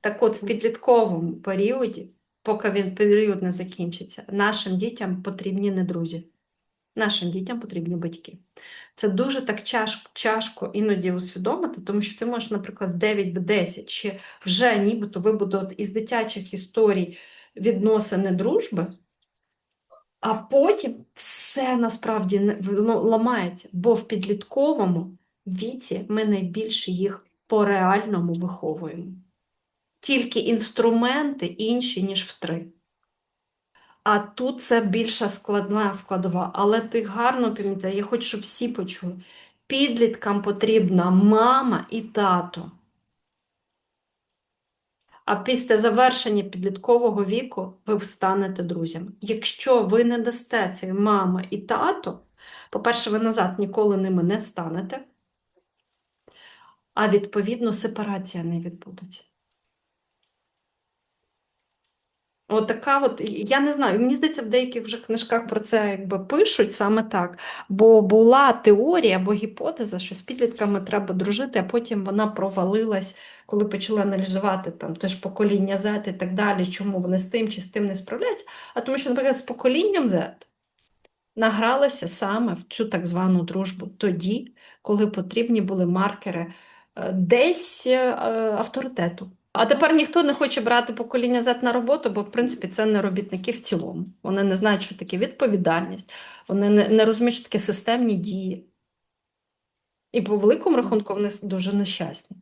Так от, в підлітковому періоді, поки він період не закінчиться, нашим дітям потрібні не друзі. Нашим дітям потрібні батьки. Це дуже так тяжко, тяжко іноді усвідомити, тому що ти можеш, наприклад, в 9 в 10 чи вже нібито вибудувати із дитячих історій відносини дружби, а потім все насправді ну, ламається, бо в підлітковому віці ми найбільше їх по реальному виховуємо. Тільки інструменти інші, ніж в три. А тут це більша складна складова. Але ти гарно пам'ятаєш, я хочу, щоб всі почули. Підліткам потрібна мама і тато. А після завершення підліткового віку ви станете друзями. Якщо ви не дасте цей мама і тато, по-перше, ви назад ніколи ними не станете, а відповідно сепарація не відбудеться. От така от, я не знаю, мені здається, в деяких вже книжках про це якби пишуть саме так. Бо була теорія або гіпотеза, що з підлітками треба дружити, а потім вона провалилась, коли почали аналізувати там теж покоління Z і так далі, чому вони з тим чи з тим не справляються. А тому що, наприклад, з поколінням Z награлися саме в цю так звану дружбу тоді, коли потрібні були маркери е, десь е, авторитету. А тепер ніхто не хоче брати покоління Z на роботу, бо в принципі це не робітники в цілому. Вони не знають, що таке відповідальність, вони не, не розуміють, що таке системні дії. І по великому рахунку вони дуже нещасні.